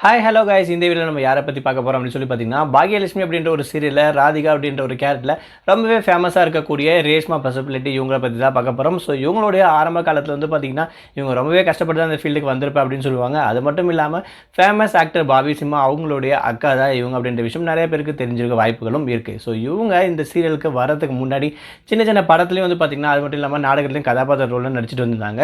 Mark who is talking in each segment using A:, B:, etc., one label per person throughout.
A: Hi hello guys இந்த வீடியோவில் நம்ம யாரை பற்றி பார்க்க போகிறோம் அப்படின்னு சொல்லி பார்த்தீங்கன்னா பாக்யலட்சுமி அப்படின்ற ஒரு சீரியலில் ராதிகா அப்படின்ற ஒரு கேரக்டரில் ரொம்பவே ஃபேமஸாக இருக்கக்கூடிய ரேஷ்மா பசபிலிட்டி இவங்கள பற்றி தான் பார்க்க போகிறோம் ஸோ இவங்களுடைய ஆரம்ப காலத்தில் வந்து பார்த்தீங்கன்னா இவங்க ரொம்பவே கஷ்டப்பட்டு தான் அந்த ஃபீல்டுக்கு வந்திருப்பேன் அப்படின்னு சொல்லுவாங்க. அது மட்டும் இல்லாமல் ஃபேமஸ் ஆக்டர் பாபி சிம்மா அவங்களுடைய அக்கா தான் இவங்க அப்படின்ற விஷயம் நிறைய பேருக்கு தெரிஞ்சிருக்க வாய்ப்புகளும் இருக்குது ஸோ இவங்க இந்த சீரியலுக்கு வரதுக்கு முன்னாடி சின்ன சின்ன படத்துலேயும் வந்து பார்த்தீங்கன்னா அது மட்டும் இல்லாமல் நாடகத்துலையும் கதாபாத்திர ரோலில் நடிச்சிட்டு வந்திருந்தாங்க.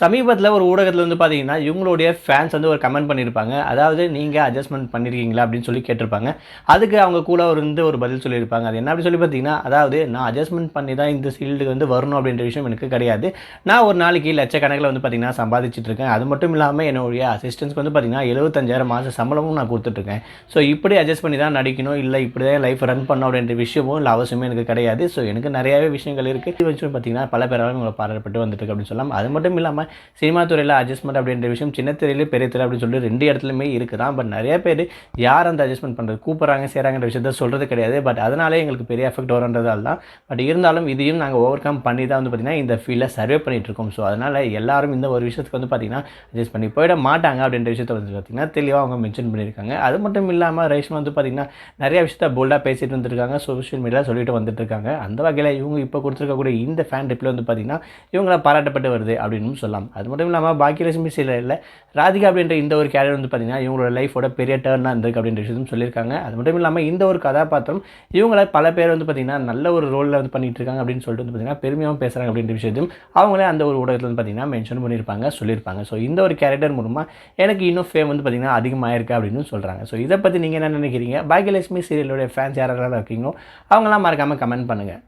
A: சமீபத்தில் ஒரு ஊடகத்தில் வந்து பார்த்தீங்கன்னா இவங்களுடைய ஃபேன்ஸ் வந்து ஒரு கமெண்ட் பண்ணியிருப்பாங்க அதாவது நீங்கள் அட்ஜஸ்ட்மெண்ட் பண்ணியிருக்கீங்களா அப்படின்னு சொல்லி கேட்டிருப்பாங்க. அதுக்கு அவங்க கூட வந்து இருந்து ஒரு பதில் சொல்லியிருப்பாங்க. அது என்ன அப்படி சொல்லி பார்த்தீங்கன்னா அதாவது நான் அட்ஜஸ்ட்மெண்ட் பண்ணி தான் இந்த ஃபீல்டுக்கு வந்து வரணும் அப்படின்ற விஷயம் எனக்கு கிடையாது. நான் ஒரு நாளைக்கு லட்சக்கணக்கில் வந்து பார்த்தீங்கன்னா சம்பாதிச்சிட்டு இருக்கேன். அது மட்டும் இல்லாமல் என்னுடைய அசிஸ்டன்ஸ்க்கு வந்து பார்த்தீங்கன்னா எழுபத்தஞ்சாயிரம் மாதம் சம்பளமும் நான் கொடுத்துட்ருக்கேன். ஸோ இப்படி அட்ஜஸ்ட் பண்ணி தான் நடிக்கணும். இல்லை இப்படி தான் லைஃப் ரன் பண்ணணும் அப்படின்ற விஷயமும் இல்லை அவசியமே எனக்கு கிடையாது. ஸோ எனக்கு நிறையாவே விஷயங்கள் இருக்குது இது பார்த்தீங்கன்னா பல பேராலும் உங்களை பாராட்டப்பட்டு வந்துட்டு அப்படின்னு சொல்லலாம். அது மட்டும் இல்லாமல் சினிமா துறையில் அட்ஜஸ்ட்மெண்ட் அப்படின்ற விஷயம் சின்ன திரையில பெரிய திரை அப்படின்னு சொல்லி ரெண்டு இடத்துலையுமே இருக்குது தான் பட் நிறைய பேர் யார் அந்த அட்ஜஸ்ட்மெண்ட் பண்ணுறது கூப்பிட்றாங்க செய்கிறாங்கன்ற விஷயத்த சொல்கிறது கிடையாது. பட் அதனாலே எங்களுக்கு பெரிய எஃபெக்ட் வரும்ன்றதால தான். பட் இருந்தாலும் இதையும் நாங்கள் ஓவர் கம் பண்ணி தான் வந்து பார்த்திங்கன்னா இந்த ஃபீல்டில் சர்வே பண்ணிகிட்ருக்கோம் இருக்கோம். ஸோ அதனால் எல்லாரும் இந்த ஒரு விஷயத்துக்கு வந்து பார்த்திங்கன்னா அட்ஜஸ்ட் பண்ணி போயிட மாட்டாங்க அப்படின்ற விஷயத்த வந்து பார்த்திங்கன்னா தெளிவாக அவங்க மென்ஷன் பண்ணியிருக்காங்க. அது மட்டும் இல்லாமல் ரேஷ்மா வந்து பார்த்திங்கன்னா நிறைய விஷயத்த போல்டாக பேசிட்டு வந்திருக்காங்க. சோஷியல் மீடியாவில் சொல்லிட்டு வந்துட்டு இருக்காங்க. அந்த வகையில் இவங்க இப்போ கொடுத்துருக்கக்கூடிய இந்த ஃபேன் ரிப்ளை வந்து பார்த்திங்கன்னா இவங்கள பாராட்டப்பட்டு வருது அப்படின்னு சொல்லலாம். அது மட்டும் இல்லாமல் பாக்கியலட்சுமி சீரியலில் ராதிகா அப்படின்ற இந்த ஒரு கேரியர் வந்து பார்த்திங்கன்னா இவங்களோட லைஃபோட பெரிய டேர்னாக இருந்திருக்கு அப்படின்ற விஷயத்தையும் சொல்லியிருக்காங்க. அது மட்டும் இல்லாமல் இந்த ஒரு கதாபாத்திரம் இவங்கள பல பேர் வந்து பார்த்திங்கன்னா நல்ல ஒரு ரோலில் வந்து பண்ணிகிட்டு இருக்காங்க அப்படின்னு சொல்லிட்டு வந்து பார்த்திங்கன்னா பெருமையாகவும் பேசுகிறாங்க அப்படின்ற விஷயத்தையும் அவங்களே அந்த ஒரு ஊடகத்தில் வந்து பார்த்திங்கன்னா மென்ஷன் பண்ணியிருப்பாங்க சொல்லியிருப்பாங்க. ஸோ இந்த ஒரு கேரக்டர் மூலமாக எனக்கு இன்னும் ஃபேம் வந்து பார்த்திங்கன்னா அதிகமாயிருக்கு அப்படின்னு சொல்கிறாங்க ஸோ இதை பற்றி நீங்கள் என்ன நினைக்கிறீங்க? பாக்கியலட்சுமி சீரியலோட ஃபேன்ஸ் யாரெல்லாம் இருக்கீங்களோ அவங்களாம் மறக்காமல் கமெண்ட் பண்ணுங்கள்